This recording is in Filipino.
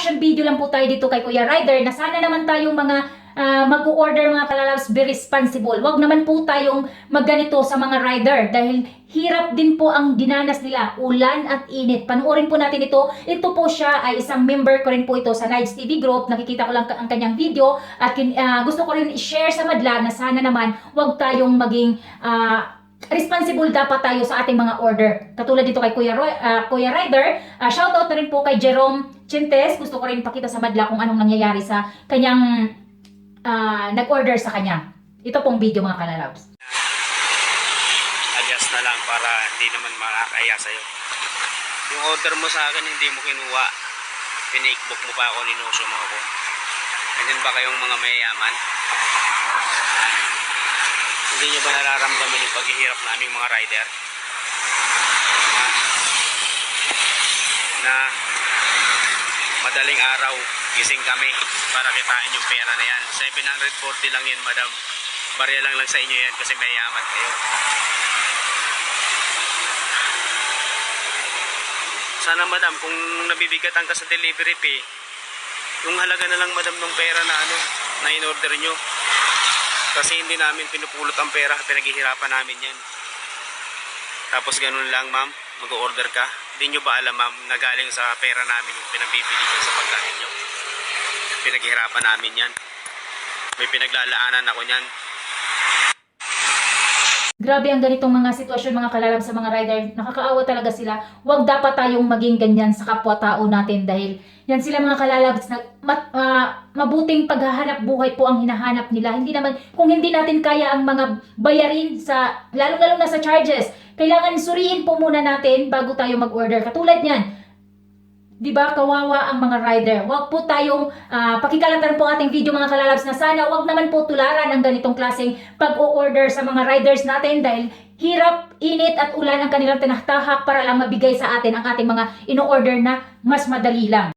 reaction video lang po tayo dito kay Kuya Ryder na sana naman tayong mga ah, mag-order mga kalalabs be responsible. Huwag naman po tayong magganito sa mga rider dahil hirap din po ang dinanas nila, ulan at init. Panoorin po natin ito. Ito po siya ay isang member ko rin po ito sa Nights TV group. Nakikita ko lang ang kanyang video at ah, gusto ko rin i-share sa madla na sana naman huwag tayong maging ah, responsible dapat tayo sa ating mga order. Katulad dito kay Kuya, Roy, ah, Kuya Ryder, ah, shoutout na rin po kay Jerome Chintes. Gusto ko rin pakita sa madla kung anong nangyayari sa kanyang ah, nag-order sa kanya. Ito pong video mga kalalabs. adjust na lang para hindi naman makakaya sa'yo. Yung order mo sa akin, hindi mo kinuha. Pinikebook mo pa ako, ninuso mo ako. Ganyan ba kayong mga mayayaman? Hindi nyo ba nararamdaman yung paghihirap naming mga rider? Na madaling araw, gising kami para kitain yung pera na yan. 740 lang yan, madam. Barya lang lang sa inyo yan kasi mayayaman kayo. Sana madam, kung nabibigatan ka sa delivery fee, yung halaga na lang madam ng pera na ano, na in-order nyo. Kasi hindi namin pinupulot ang pera, pinaghihirapan namin yan. Tapos ganun lang ma'am, mag-order ka. Hindi nyo ba alam ma'am, na galing sa pera namin yung pinabibili nyo sa pagkain nyo. Pinaghihirapan namin yan. May pinaglalaanan ako niyan. Grabe ang ganitong mga sitwasyon mga kalalab sa mga rider. Nakakaawa talaga sila. Huwag dapat tayong maging ganyan sa kapwa-tao natin dahil yan sila mga kalalabs mat, ah, mabuting paghahanap buhay po ang hinahanap nila. Hindi naman, kung hindi natin kaya ang mga bayarin sa, lalo-lalo na sa charges, kailangan suriin po muna natin bago tayo mag-order. Katulad niyan, Di ba kawawa ang mga rider? Huwag po tayong ah, pakikalatan po ating video mga kalalabs na sana huwag naman po tularan ang ganitong klaseng pag-o-order sa mga riders natin dahil hirap, init at ulan ang kanilang tinatahak para lang mabigay sa atin ang ating mga ino-order na mas madali lang.